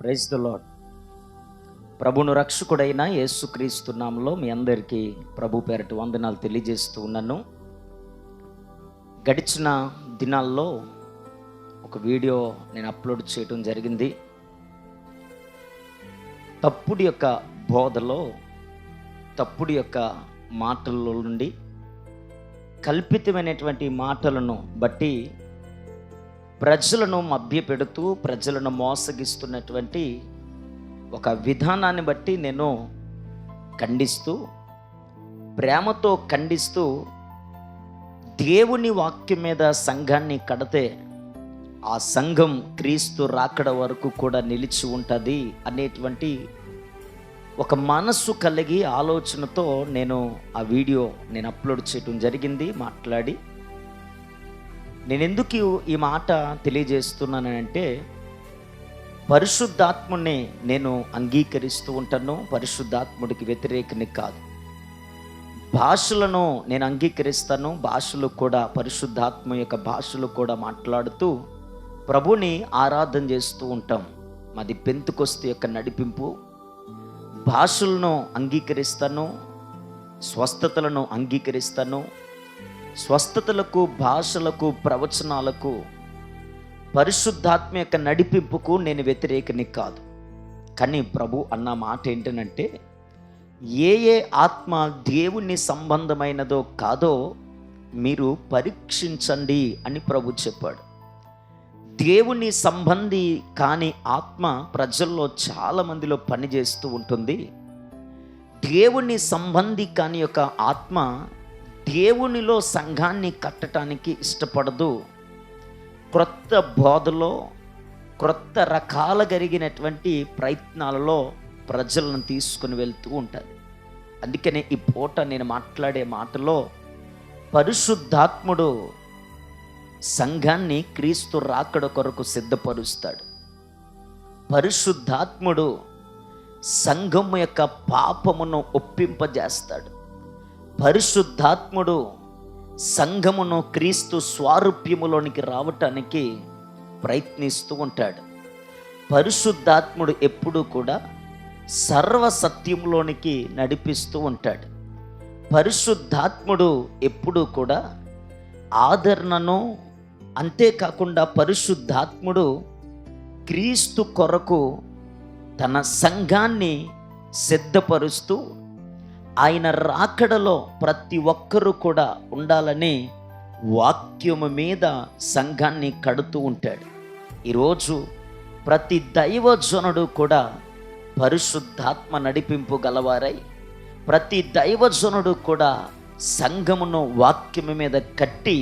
Praise the lord ప్రభును రక్షకుడైన యేసుక్రీస్తు నామంలో మీ అందరికీ ప్రభు పేరటి వందనాలు తెలియజేస్తూ ఉన్నాను. గడిచిన దినాల్లో ఒక వీడియో నేను అప్లోడ్ చేయడం జరిగింది. తప్పుడు యొక్క బోధలో తప్పుడు యొక్క మాటల్లో నుండి కల్పితమైనటువంటి మాటలను బట్టి ప్రజలను మభ్యపెడుతూ ప్రజలను మోసగిస్తున్నటువంటి ఒక విధానాన్ని బట్టి నేను ఖండిస్తూ ప్రేమతో ఖండిస్తూ దేవుని వాక్యం మీద సంఘాన్ని కడితే ఆ సంఘం క్రీస్తు రాకడ వరకు కూడా నిలిచి ఉంటుంది అనేటువంటి ఒక మనస్సు కలిగి ఆలోచనతో నేను ఆ వీడియో నేను అప్లోడ్ చేయడం జరిగింది మాట్లాడి నేను ఎందుకు ఈ మాట తెలియజేస్తున్నానంటే పరిశుద్ధాత్ముని నేను అంగీకరిస్తూ ఉంటాను పరిశుద్ధాత్ముడికి వ్యతిరేకని కాదు. భాషలను నేను అంగీకరిస్తాను భాషలు కూడా పరిశుద్ధాత్మ యొక్క భాషలు కూడా మాట్లాడుతూ ప్రభుని ఆరాధన చేస్తూ ఉంటాం. మాది పెంతుకొస్తు యొక్క నడిపింపు. భాషలను అంగీకరిస్తాను స్వస్థతలను అంగీకరిస్తాను స్వస్థతలకు భాషలకు ప్రవచనాలకు పరిశుద్ధాత్మ యొక్క నడిపింపుకు నేను వ్యతిరేకని కాదు. కానీ ప్రభు అన్న మాట ఏంటనంటే ఏ ఏ ఆత్మ దేవుని సంబంధమైనదో కాదో మీరు పరీక్షించండి అని ప్రభు చెప్పాడు. దేవుని సంబంధి కాని ఆత్మ ప్రజల్లో చాలా మందిలో పనిచేస్తూ ఉంటుంది. దేవుని సంబంధి కాని యొక్క ఆత్మ దేవునిలో సంఘాన్ని కట్టడానికి ఇష్టపడదు. క్రొత్త బోధలో క్రొత్త రకాల కలిగినటువంటి ప్రయత్నాలలో ప్రజలను తీసుకుని వెళ్తూ ఉంటుంది అందుకనే ఈ పూట నేను మాట్లాడే మాటలో పరిశుద్ధాత్ముడు సంఘాన్ని క్రీస్తు రాకడ కొరకు సిద్ధపరుస్తాడు. పరిశుద్ధాత్ముడు సంఘం యొక్క పాపమును ఒప్పింపజేస్తాడు. పరిశుద్ధాత్ముడు సంఘమును క్రీస్తు స్వారూప్యములోనికి రావటానికి ప్రయత్నిస్తూ ఉంటాడు. పరిశుద్ధాత్ముడు ఎప్పుడూ కూడా సర్వ సత్యంలోనికి నడిపిస్తూ ఉంటాడు. పరిశుద్ధాత్ముడు ఎప్పుడూ కూడా ఆదరణను అంతేకాకుండా పరిశుద్ధాత్ముడు క్రీస్తు కొరకు తన సంఘాన్ని సిద్ధపరుస్తూ ఆయన రాకడలో ప్రతి ఒక్కరూ కూడా ఉండాలని వాక్యము మీద సంఘాన్ని కడుతూ ఉంటాడు. ఈరోజు ప్రతి దైవజనుడు కూడా పరిశుద్ధాత్మ నడిపింపు గలవారై ప్రతి దైవజనుడు కూడా సంఘమును వాక్యము మీద కట్టి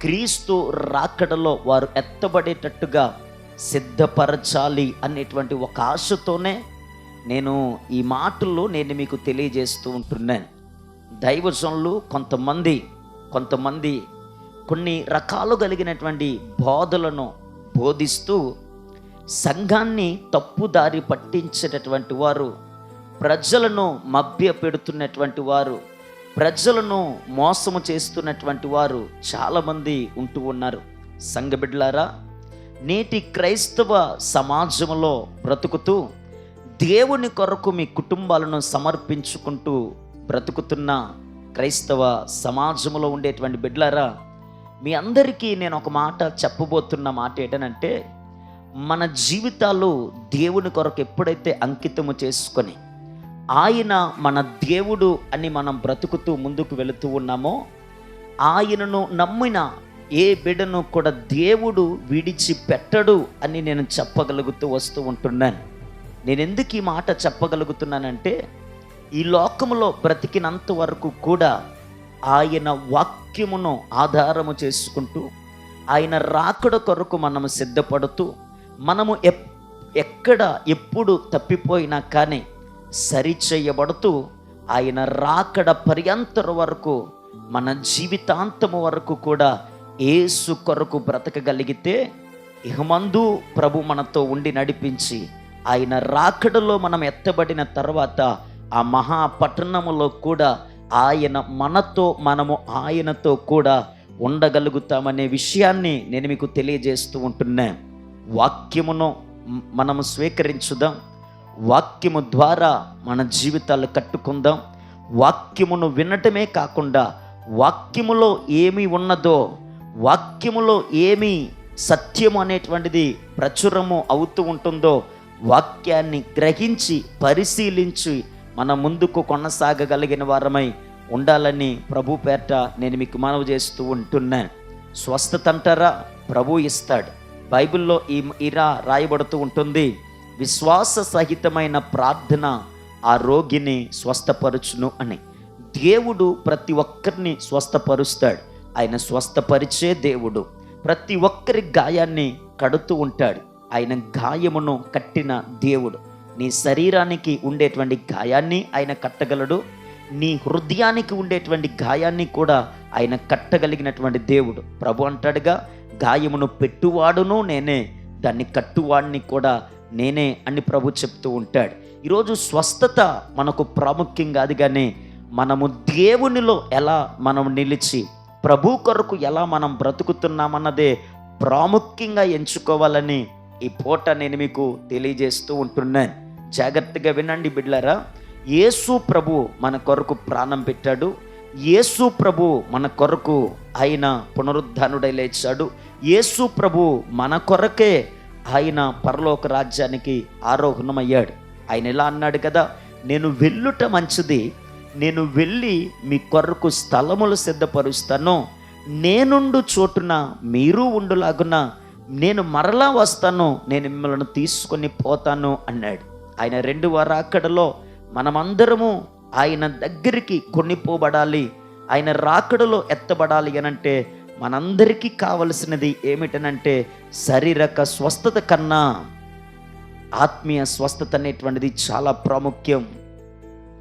క్రీస్తు రాకడలో వారు ఎత్తబడేటట్టుగా సిద్ధపరచాలి అనేటువంటి ఒక ఆశతోనే నేను ఈ మాటల్లో నేను మీకు తెలియజేస్తూ ఉంటున్నాను. దైవజనులు కొంతమంది కొంతమంది కొన్ని రకాలు కలిగినటువంటి బోధలను బోధిస్తూ సంఘాన్ని తప్పుదారి పట్టించేటటువంటి వారు ప్రజలను మభ్య పెడుతున్నటువంటి వారు ప్రజలను మోసము చేస్తున్నటువంటి వారు చాలామంది ఉంటూ ఉన్నారు. సంఘబిడ్లారా నేటి క్రైస్తవ సమాజంలో బ్రతుకుతూ దేవుని కొరకు మీ కుటుంబాలను సమర్పించుకుంటూ బ్రతుకుతున్న క్రైస్తవ సమాజంలో ఉండేటువంటి బిడ్డలారా మీ అందరికీ నేను ఒక మాట చెప్పబోతున్న మాట ఏంటనంటే మన జీవితాలు దేవుని కొరకు ఎప్పుడైతే అంకితము చేసుకొని ఆయన మన దేవుడు అని మనం బ్రతుకుతూ ముందుకు వెళుతూ ఉన్నామో ఆయనను నమ్మిన ఏ బిడ్డను కూడా దేవుడు విడిచి పెట్టడు అని నేను చెప్పగలుగుతూ వస్తూ ఉంటున్నాను. నేను ఎందుకు ఈ మాట చెప్పగలుగుతున్నానంటే ఈ లోకములో బ్రతికినంత వరకు కూడా ఆయన వాక్యమును ఆధారము చేసుకుంటూ ఆయన రాకడ కొరకు మనము సిద్ధపడుతూ మనము ఎక్కడ ఎప్పుడు తప్పిపోయినా కానీ సరిచేయబడుతూ ఆయన రాకడ పర్యంతర వరకు మన జీవితాంతము వరకు కూడా ఏసు కొరకు బ్రతకగలిగితే ఇహమందు ప్రభు మనతో ఉండి నడిపించి ఆయన రాకడలో మనం ఎత్తబడిన తర్వాత ఆ మహాపట్టణములో కూడా ఆయన మనతో మనము ఆయనతో కూడా ఉండగలుగుతామనే విషయాన్ని నేను మీకు తెలియజేస్తూ ఉంటున్నా. వాక్యమును మనము స్వీకరించుదాం. వాక్యము ద్వారా మన జీవితాలు కట్టుకుందాం. వాక్యమును వినటమే కాకుండా వాక్యములో ఏమి ఉన్నదో వాక్యములో ఏమి సత్యము అనేటువంటిది ప్రచురము అవుతూ ఉంటుందో వాక్యాన్ని గ్రహించి పరిశీలించి మన ముందుకు కొనసాగగలిగిన వారమై ఉండాలని ప్రభు పేట నేను మీకు మనవి చేస్తూ ఉంటున్నాను స్వస్థత అంటారా ప్రభు ఇస్తాడు. బైబిల్లో ఈ ఇలా రాయబడుతూ ఉంటుంది విశ్వాస సహితమైన ప్రార్థన ఆ రోగిని స్వస్థపరచును అని. దేవుడు ప్రతి ఒక్కరిని స్వస్థపరుస్తాడు. ఆయన స్వస్థపరిచే దేవుడు. ప్రతి ఒక్కరి గాయాన్ని కడుతూ ఉంటాడు. ఆయన గాయమును కట్టిన దేవుడు. నీ శరీరానికి ఉండేటువంటి గాయాన్ని ఆయన కట్టగలడు. నీ హృదయానికి ఉండేటువంటి గాయాన్ని కూడా ఆయన కట్టగలిగినటువంటి దేవుడు. ప్రభు అంటాడుగా గాయమును పెట్టువాడును నేనే దాన్ని కట్టువాడిని కూడా నేనే అని ప్రభు చెప్తూ ఉంటాడు. ఈరోజు స్వస్థత మనకు ప్రాముఖ్యం కాదు కానీ మనము దేవునిలో ఎలా మనం నిలిచి ప్రభు కొరకు ఎలా మనం బ్రతుకుతున్నామన్నదే ప్రాముఖ్యంగా ఎంచుకోవాలని ఈ పూట నేను మీకు తెలియజేస్తూ ఉంటున్నాను. జాగ్రత్తగా వినండి బిడ్లారా యేసు ప్రభు మన కొరకు ప్రాణం పెట్టాడు. యేసు ప్రభు మన కొరకు ఆయన పునరుద్ధానుడై లేచాడు. యేసు ప్రభు మన కొరకే ఆయన పరలోక రాజ్యానికి ఆరోహణమయ్యాడు. ఆయన ఎలా అన్నాడు కదా నేను వెళ్ళుట మంచిది. నేను వెళ్ళి మీ కొరకు స్థలములు సిద్ధపరుస్తాను. నేనుండు చోటున మీరు ఉండులాగున నేను మరలా వస్తాను నేను మిమ్మల్ని తీసుకొని పోతాను అన్నాడు. ఆయన రెండు వారాకడలో మనమందరము ఆయన దగ్గరికి కొనిపోబడాలి ఆయన రాకడలో ఎత్తబడాలి అనంటే మనందరికీ కావలసినది ఏమిటనంటే శరీరక స్వస్థత కన్నా ఆత్మీయ స్వస్థత అనేటువంటిది చాలా ప్రాముఖ్యం.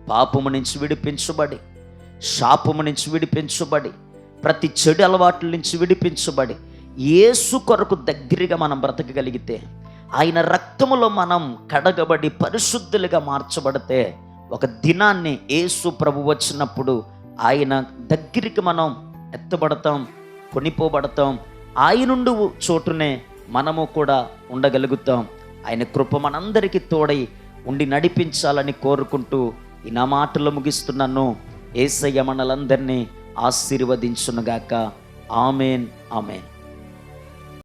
పాపము నుంచి విడిపించబడి శాపము నుంచి విడిపించబడి ప్రతి చెడు అలవాట్ల నుంచి విడిపించబడి యేసు కొరకు దగ్గరగా మనం బ్రతకగలిగితే ఆయన రక్తములో మనం కడగబడి పరిశుద్ధులుగా మార్చబడితే ఒక దినాన్ని యేసు ప్రభు వచ్చినప్పుడు ఆయన దగ్గరికి మనం ఎత్తబడతాం కొనిపోబడతాం ఆయనుండు చోటునే మనము కూడా ఉండగలుగుతాం. ఆయన కృప మనందరికీ తోడై ఉండి నడిపించాలని కోరుకుంటూ ఈ నా మాటలు ముగిస్తున్నాను. ఏసయ్య మనలందరినీ ఆశీర్వదించునుగాక. Amen amen.